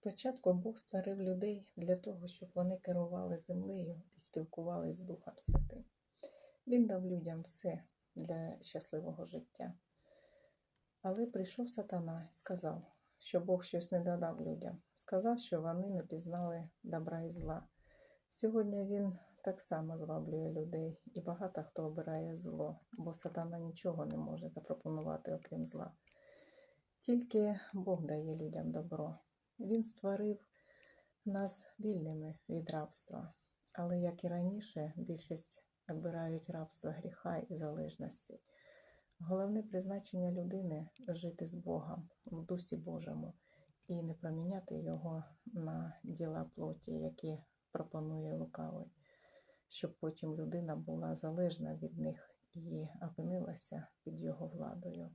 Спочатку Бог створив людей для того, щоб вони керували землею і спілкувалися з Духом Святим. Він дав людям все для щасливого життя. Але прийшов сатана і сказав, що Бог щось не додав людям. Сказав, що вони не пізнали добра і зла. Сьогодні він так само зваблює людей, і багато хто обирає зло, бо сатана нічого не може запропонувати, окрім зла. Тільки Бог дає людям добро. Він створив нас вільними від рабства, але як і раніше, більшість обирають рабство гріха і залежності. Головне призначення людини жити з Богом в Дусі Божому і не проміняти його на діла плоті, які пропонує лукавий, щоб потім людина була залежна від них і опинилася під його владою.